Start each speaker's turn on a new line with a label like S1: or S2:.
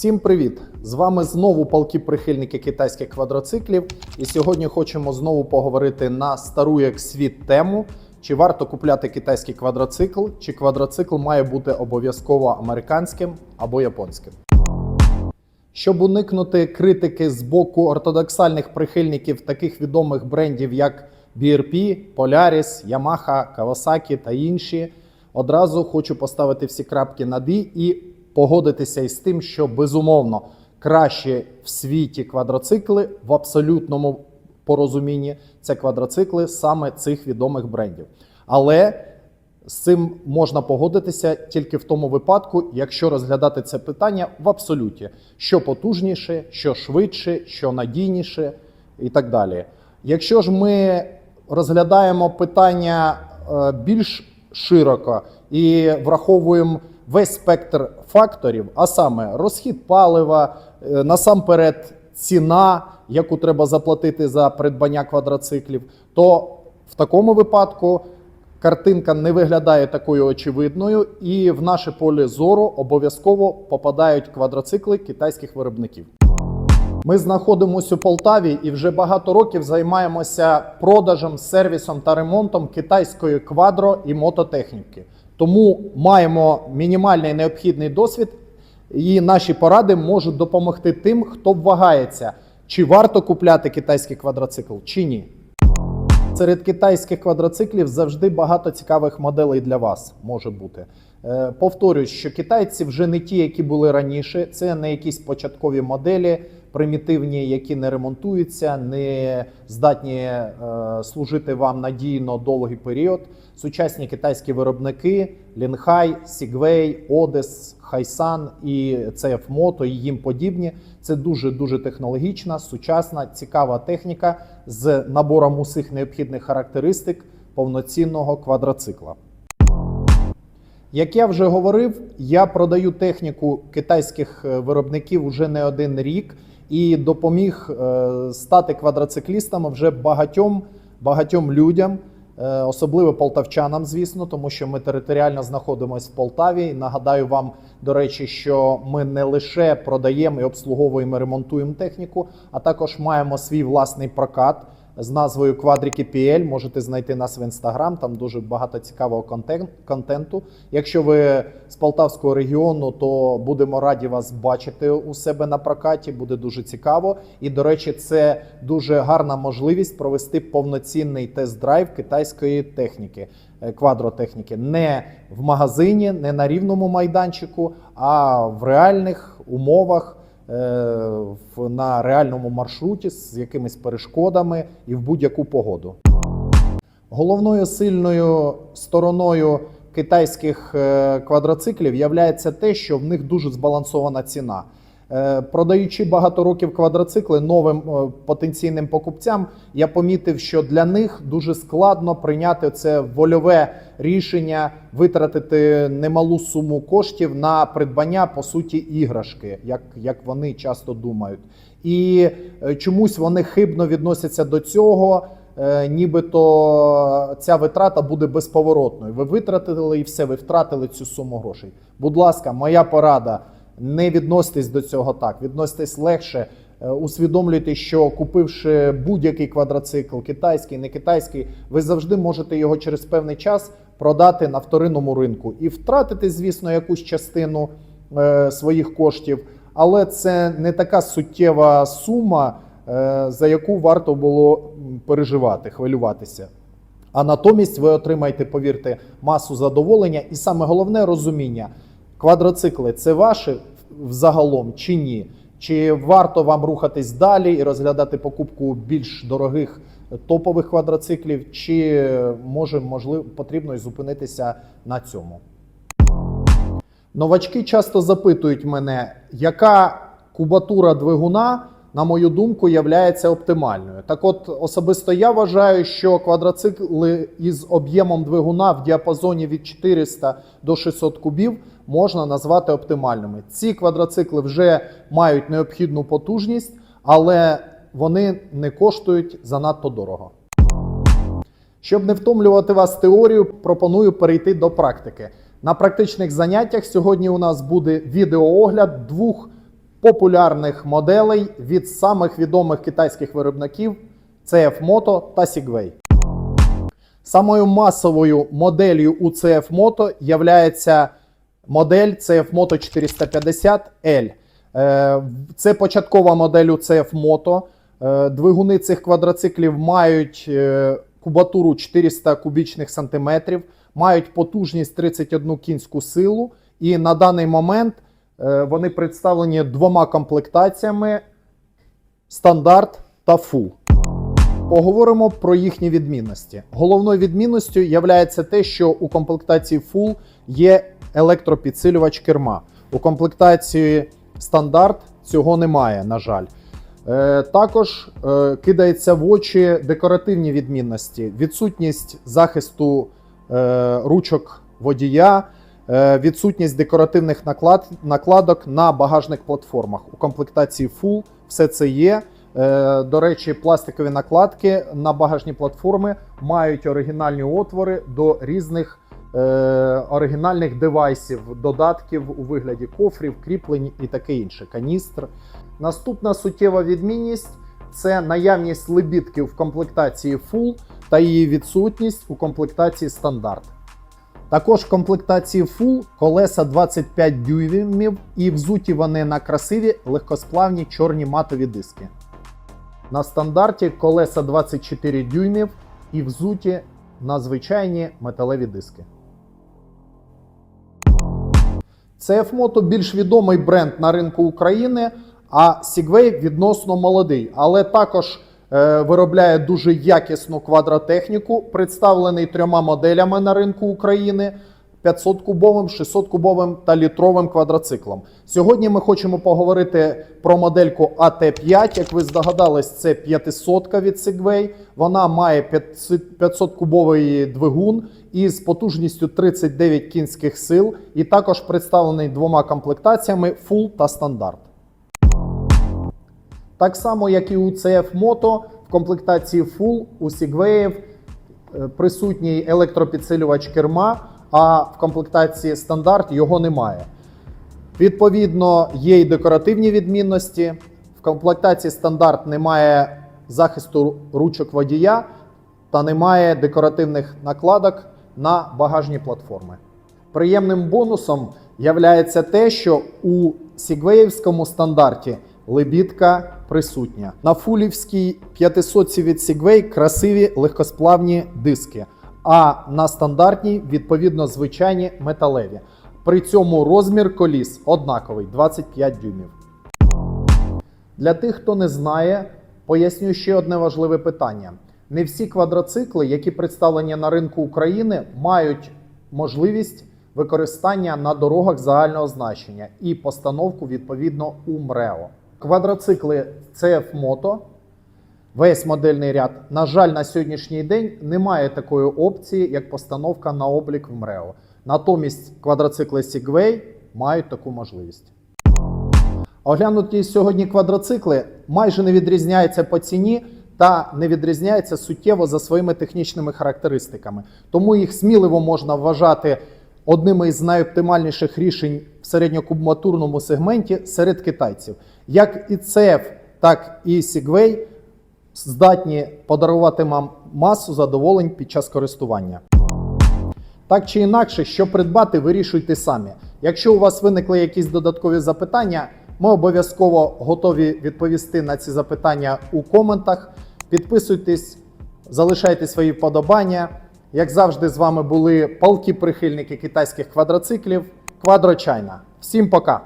S1: Всім привіт! З вами знову палки прихильники китайських квадроциклів. І сьогодні хочемо знову поговорити на стару як світ тему. Чи варто купляти китайський квадроцикл, чи квадроцикл має бути обов'язково американським або японським? Щоб уникнути критики з боку ортодоксальних прихильників таких відомих брендів, як BRP, Polaris, Yamaha, Kawasaki та інші, одразу хочу поставити всі крапки над «і» і погодитися із тим, що безумовно краще в світі квадроцикли в абсолютному порозумінні це квадроцикли саме цих відомих брендів. Але з цим можна погодитися тільки в тому випадку, якщо розглядати це питання в абсолюті: що потужніше, що швидше, що надійніше і так далі. Якщо ж ми розглядаємо питання е, більш широко і враховуємо весь спектр факторів, а саме розхід палива, е, насамперед ціна, яку треба заплатити за придбання квадроциклів, то в такому випадку картинка не виглядає такою очевидною, і в наше поле зору обов'язково попадають квадроцикли китайських виробників. Ми знаходимося у Полтаві і вже багато років займаємося продажем, сервісом та ремонтом китайської квадро і мототехніки. Тому маємо мінімальний необхідний досвід, і наші поради можуть допомогти тим, хто вагається, чи варто купляти китайський квадроцикл, чи ні. Серед китайських квадроциклів завжди багато цікавих моделей для вас може бути. Е, Повторюсь, що китайці вже не ті, які були раніше. Це не якісь початкові моделі, примітивні, які не ремонтуються, не здатні е, служити вам надійно довгий період. Сучасні китайські виробники Лінхай, Сігвей, Одес, Хайсан і CF Moto і їм подібні. Це дуже дуже технологічна, сучасна, цікава техніка з набором усіх необхідних характеристик повноцінного квадроцикла. Як я вже говорив, я продаю техніку китайських е, виробників уже не один рік і допоміг е, стати квадроциклістами вже багатьом, багатьом людям, е, особливо полтавчанам, звісно, тому що ми територіально знаходимося в Полтаві. Нагадаю вам, до речі, що ми не лише продаємо і обслуговуємо, ремонтуємо техніку, а також маємо свій власний прокат з назвою Квадрики PL. Можете знайти нас в інстаграм. Там дуже багато цікавого контенту. Якщо ви з Полтавського регіону, то будемо раді вас бачити у себе на прокаті. Буде дуже цікаво. І до речі, це дуже гарна можливість провести повноцінний тест-драйв китайської техніки. е, Квадротехніки не в магазині, не на рівному майданчику, а в реальних умовах на реальному маршруті з якимись перешкодами і в будь-яку погоду. Головною сильною стороною китайських е, квадроциклів є те, що в них дуже збалансована ціна. Е, Продаючи багато років квадроцикли новим е, потенційним покупцям, я помітив, що для них дуже складно прийняти це вольове рішення витратити немалу суму коштів на придбання по суті іграшки, як, як вони часто думають. І е, чомусь вони хибно відносяться до цього. Нібито ця витрата буде безповоротною. Ви витратили і все, ви втратили цю суму грошей. Будь ласка, моя порада: не відноситесь до цього так. Відноситесь легше, е, усвідомлюйте, що купивши будь-який квадроцикл, китайський, не китайський, ви завжди можете його через певний час продати на вторинному ринку і втратити, звісно, якусь частину е, своїх коштів, але це не така суттєва сума, е, за яку варто було переживати, хвилюватися. А натомість ви отримаєте, повірте, масу задоволення і саме головне розуміння: квадроцикли це ваші взагалом чи ні? Чи варто вам рухатись далі і розглядати покупку більш дорогих топових квадроциклів, чи може можливо потрібно і зупинитися на цьому? Новачки часто запитують мене, яка кубатура двигуна, на мою думку, є оптимальною. Так от, особисто я вважаю, що квадроцикли із об'ємом двигуна в діапазоні від 400 до 600 кубів можна назвати оптимальними. Ці квадроцикли вже мають необхідну потужність, але вони не коштують занадто дорого. Щоб не втомлювати вас теорію, пропоную перейти до практики. На практичних заняттях сьогодні у нас буде відеоогляд двох популярних моделей від самих відомих китайських виробників CF Moto та Segway. Самою масовою моделлю у CF Moto являється модель CF Moto 450L. Е, Це початкова модель у CF Moto. Е, Двигуни цих квадроциклів мають е, кубатуру 400 кубічних сантиметрів, мають потужність 31 кінську силу, і на даний момент вони представлені двома комплектаціями: стандарт та фул. Поговоримо про їхні відмінності. Головною відмінністю є те, що у комплектації Full є електропідсилювач керма. У комплектації стандарт цього немає, на жаль. Е, також е, кидається в очі декоративні відмінності: відсутність захисту е, ручок водія, е, відсутність декоративних наклад, накладок на багажних платформах. У комплектації Full все це є. Е, До речі, пластикові накладки на багажні платформи мають оригінальні отвори до різних е, оригінальних девайсів, додатків у вигляді кофрів, кріплень і таке інше, каністр. Наступна суттєва відмінність це наявність лебідки в комплектації Full та її відсутність у комплектації стандарт. Також в комплектації Full колеса 25 дюймів і взуті вони на красиві легкосплавні чорні матові диски. На стандарті колеса 24 дюймів і взуті на звичайні металеві диски. CF Moto більш відомий бренд на ринку України, а Segway відносно молодий, але також виробляє дуже якісну квадротехніку, представлений трьома моделями на ринку України. 500-кубовим, 600-кубовим та літровим квадроциклом. Сьогодні ми хочемо поговорити про модельку AT5. Як ви здогадались, це 500 від Segway. Вона має 500-кубовий двигун із потужністю 39 кінських сил, і також представлений двома комплектаціями Full та стандарт. Так само, як і у CF Moto, в комплектації Full у Segway е, присутній електропідсилювач керма, а в комплектації стандарт його немає. Відповідно, є і декоративні відмінності. В комплектації стандарт немає захисту ручок водія та немає декоративних накладок на багажні платформи. Приємним бонусом є те, що у сігвеївському стандарті лебідка присутня. На фулівській 500 від Segway красиві легкосплавні диски, а на стандартній, відповідно, звичайні металеві. При цьому розмір коліс однаковий 25 дюймів. Для тих, хто не знає, поясню ще одне важливе питання. Не всі квадроцикли, які представлені на ринку України, мають можливість використання на дорогах загального значення і постановку відповідно у МРЕО. Квадроцикли CF Moto, весь модельний ряд, на жаль, на сьогоднішній день немає такої опції, як постановка на облік в МРЕО. Натомість квадроцикли Segway мають таку можливість. Оглянуті сьогодні квадроцикли майже не відрізняються по ціні та не відрізняються суттєво за своїми технічними характеристиками. Тому їх сміливо можна вважати одними із найоптимальніших рішень в середньокубатурному сегменті серед китайців. Як і CF, так і Segway здатні подарувати вам масу задоволень під час користування. Так чи інакше, що придбати, вирішуйте самі. Якщо у вас виникли якісь додаткові запитання, ми обов'язково готові відповісти на ці запитання у коментах. Підписуйтесь, залишайте свої вподобання. Як завжди, з вами були палки прихильники китайських квадроциклів. Квадрочайна. Всім пока!